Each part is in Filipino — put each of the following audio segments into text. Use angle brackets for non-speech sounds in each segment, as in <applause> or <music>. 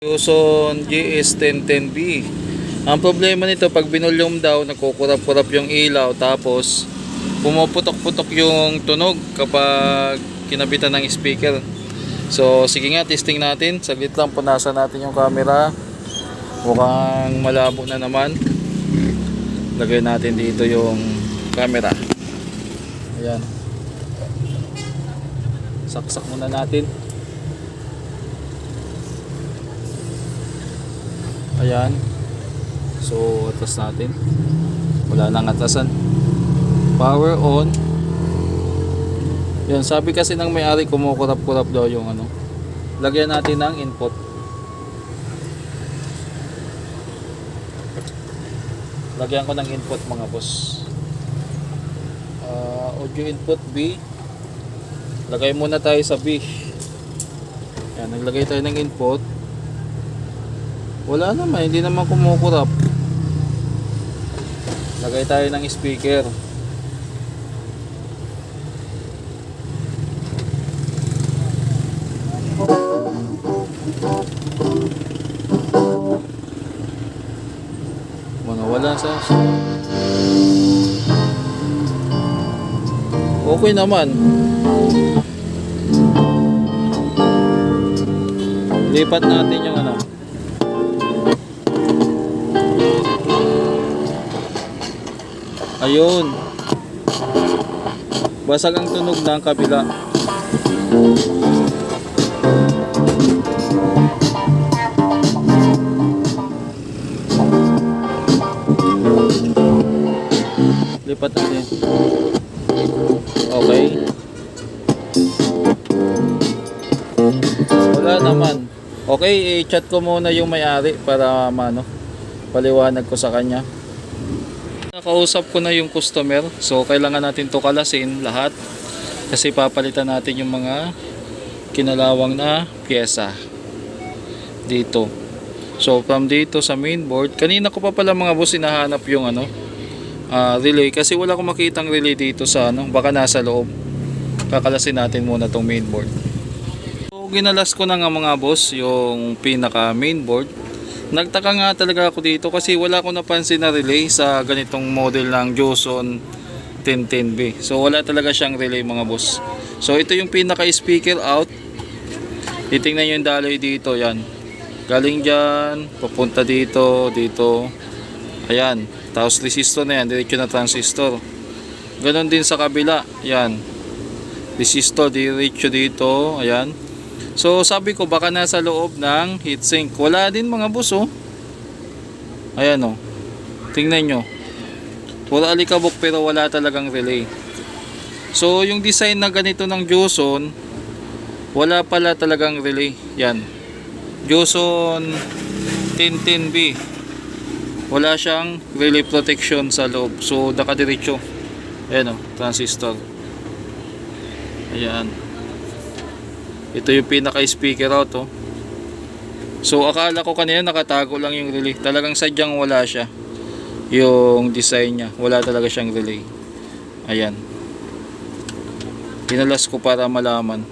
Yuson GS1010B. Ang problema nito, pag binulyom daw, nagkukurap-kurap yung ilaw, tapos pumuputok-putok yung tunog kapag kinabitan ng speaker. So, sige nga, testing natin. Saglit lang, punasan natin yung camera. Mukhang malabo na naman. Lagay natin dito yung camera. Ayan. Saksak muna natin. Ayan. So, atas natin. Wala nang atasan. Power on. Yan, sabi kasi ng may-ari kumukurap-kurap daw yung ano. Lagyan natin ng input. Lagyan ko ng input mga boss. Ah, audio input B. Lagay muna tayo sa B. Yan, naglagay tayo ng input. Wala naman, hindi naman kumukurap. Lagay tayo ng speaker. Mga wala sa Okay naman. Lipat natin yung Ayun. Basag ang tunog ng kabila. Lipat natin. Okay. Wala naman. Okay, i-chat ko muna yung may-ari para mano paliwanag ko sa kanya. Nakausap ko na yung customer. So, kailangan natin to kalasin lahat. Kasi papalitan natin yung mga kinalawang na pyesa. Dito. So, from dito sa mainboard. Kanina ko pa pala mga boss hinahanap yung ano, ah, relay. Kasi wala akong makitang relay dito sa ano. Baka nasa loob. Kakalasin natin muna tong mainboard. So, ginalas ko na nga mga boss yung pinaka mainboard. Nagtaka nga talaga ako dito kasi wala akong napansin na relay sa ganitong model ng Joson 1010B. So wala talaga siyang relay mga boss. So ito yung pinaka speaker out. Titingnan yung daloy dito, yan. Galing dyan, papunta dito, dito. Ayan, tapos resistor na yan, diretso na transistor. Ganon din sa kabila, yan. Resistor, diretso dito, ayan. So sabi ko baka nasa loob ng heatsink. Wala din mga boss oh. Ayan oh. Tingnan nyo. Puro alikabok pero wala talagang relay. So yung design na ganito ng Joson, wala pala talagang relay. Yan. Joson 1010B. Wala siyang relay protection sa loob. So nakadiretso. Ayan oh, transistor. Ayan. Ito yung pinaka speaker out oh. So akala ko kanina nakatago lang yung relay. Talagang sadyang wala siya. Yung design niya. Wala talaga siyang relay. Ayan. Kinalas ko para malaman.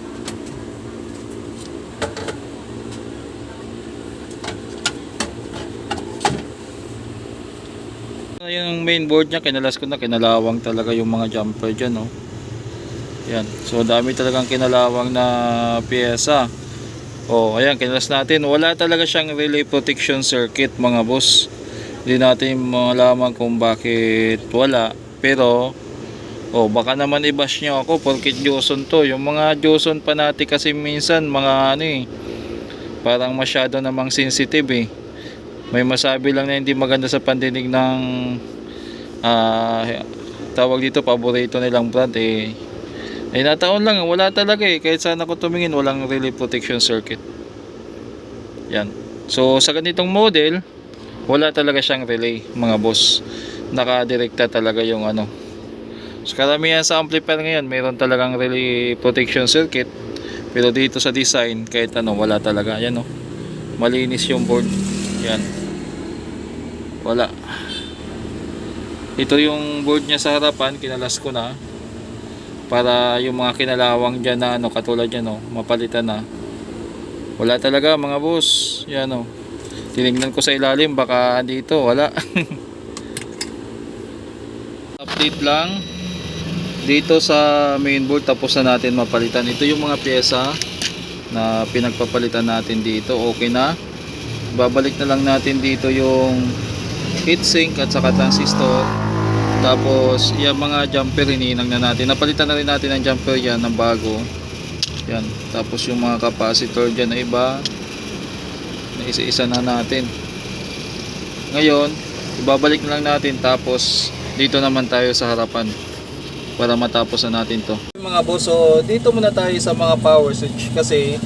Yung mainboard niya, kinalas ko na, kinalawang talaga yung mga jumper dyan, oh. Yan. So dami talagang kinalawang na piyesa. Oh, ayan, kinalas natin. Wala talaga siyang relay protection circuit, mga boss. Hindi natin malaman kung bakit wala. Pero, oh, baka naman i-bash nyo ako porkit Joson to. Yung mga Joson pa natin kasi minsan, mga ano eh, parang masyado namang sensitive eh. May masabi lang na hindi maganda sa pandinig ng ah, tawag dito, paborito nilang brand eh. Eh nataon lang, wala talaga eh. Kahit saan ako tumingin, walang relay protection circuit. Yan. So sa ganitong model, wala talaga siyang relay, mga boss. Nakadirekta talaga yung ano. So karamihan sa amplifier ngayon, mayroon talagang relay protection circuit. Pero dito sa design, kahit ano, wala talaga. Yan oh. Malinis yung board. Yan. Wala. Ito yung board niya sa harapan, kinalas ko na para yung mga kinalawang dyan na ano katulad yan oh, mapalitan na wala talaga mga boss Yan o. Tinignan ko sa ilalim, baka dito, wala. <laughs> Update lang. Dito sa mainboard, tapos na natin mapalitan. Ito yung mga pyesa na pinagpapalitan natin dito. Okay na. Babalik na lang natin dito yung heatsink at saka transistor. Tapos, yung mga jumper, hininang na natin. Napalitan na rin natin ang jumper yan ng bago. Yan. Tapos yung mga capacitor dyan na iba, na isa-isa na natin. Ngayon, ibabalik na lang natin tapos dito naman tayo sa harapan para matapos na natin to. Mga boss, so dito muna tayo sa mga power switch kasi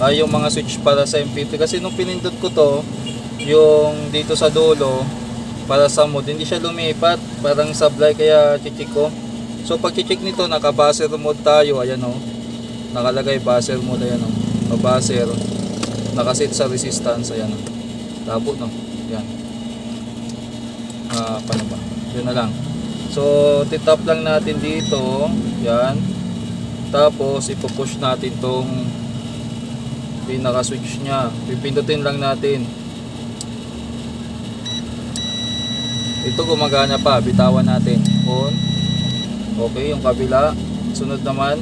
ah, yung mga switch para sa MP3 kasi nung pinindot ko to yung dito sa dulo para sa mode hindi siya lumipat. Parang sablay kaya chichik ko. So pag chichik nito naka buzzer mode tayo. Ayan o nakalagay buzzer mode ayan o buzzer nakasit sa resistance. Ayan o labo no? Yan ah paano ba? Yun na lang. So titap lang natin dito. Yan tapos ipupush natin tong pinaka switch nya pipindutin lang natin ito gumagana pa. Bitawan natin. On. Okay yung kabila. Sunod naman.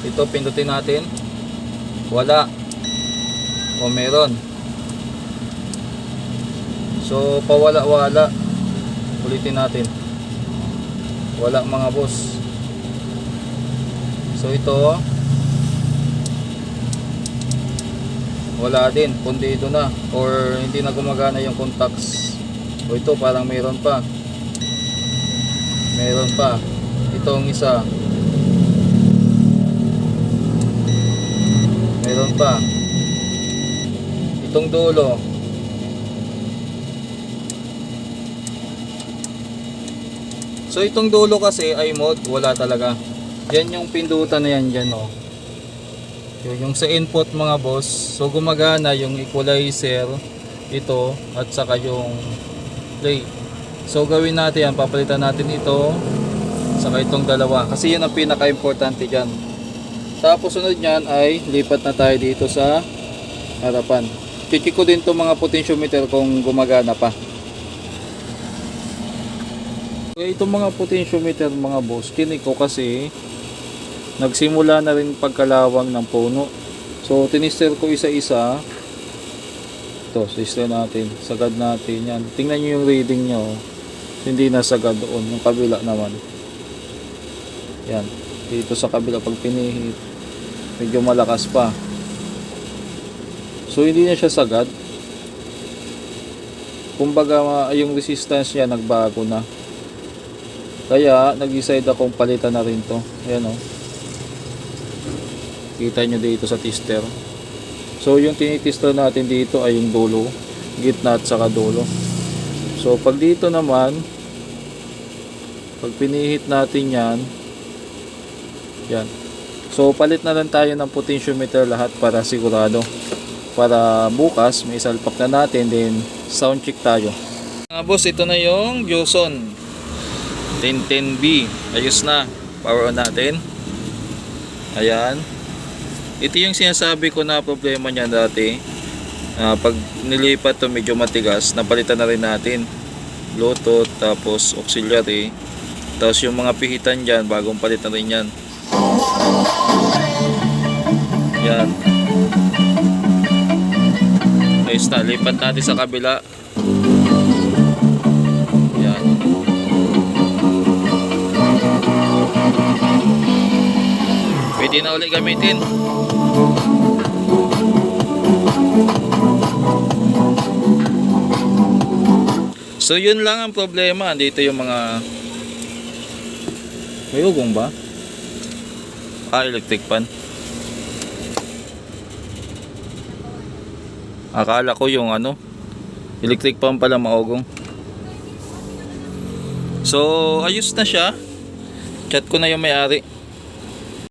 Ito pindutin natin. Wala. O meron. So pawala wala ulitin natin. Wala mga boss. So ito wala din. Pundido na. Or hindi na gumagana yung contacts o ito parang meron pa. Meron pa. Itong isa. Meron pa. Itong dulo. So itong dulo kasi ay mode wala talaga. Yan yung pindutan na yan dyan oh. Yung, yung sa input mga boss. So gumagana yung equalizer ito at saka yung play. So gawin natin yan. Papalitan natin ito. Saka itong dalawa. Kasi yun ang pinaka importante dyan. Tapos sunod nyan ay lipat na tayo dito sa harapan. Check ko din itong mga potentiometer kung gumagana pa. Okay, itong mga potentiometer mga boss, kinik ko kasi nagsimula na rin pagkalawang ng puno. So, tinister ko isa-isa. Ito, sister natin. Sagad natin yan. Tingnan nyo yung reading nyo. Hindi na sagad doon. Yung kabila naman. Yan. Dito sa kabila pag pinihit, medyo malakas pa. So, hindi na siya sagad. Kumbaga, yung resistance niya nagbago na. Kaya, nag-decide akong palitan na rin to. Ayan o. Kita nyo dito sa tester. So, yung tinitester natin dito ay yung dulo. Gitna at saka dulo. So, pag dito naman, pag pinihit natin yan, yan. So, palit na lang tayo ng potentiometer lahat para sigurado. Para bukas, may salpak na natin, then sound check tayo. Mga boss, ito na yung Joson. 1010B. Ayos na. Power on natin. Ayan. Ito yung sinasabi ko na problema niya dati. Ah, pag nilipat to medyo matigas, napalitan na rin natin. Bluetooth, tapos auxiliary. Tapos yung mga pihitan dyan, bagong palitan rin yan. Yan. Ayos na. Lipat natin sa kabila. Yan. Pwede na ulit gamitin. So yun lang ang problema. Dito yung mga May ugong ba? Ah, electric pan. Akala ko yung ano Electric pan pala maugong. So ayos na siya. Chat ko na yung may-ari.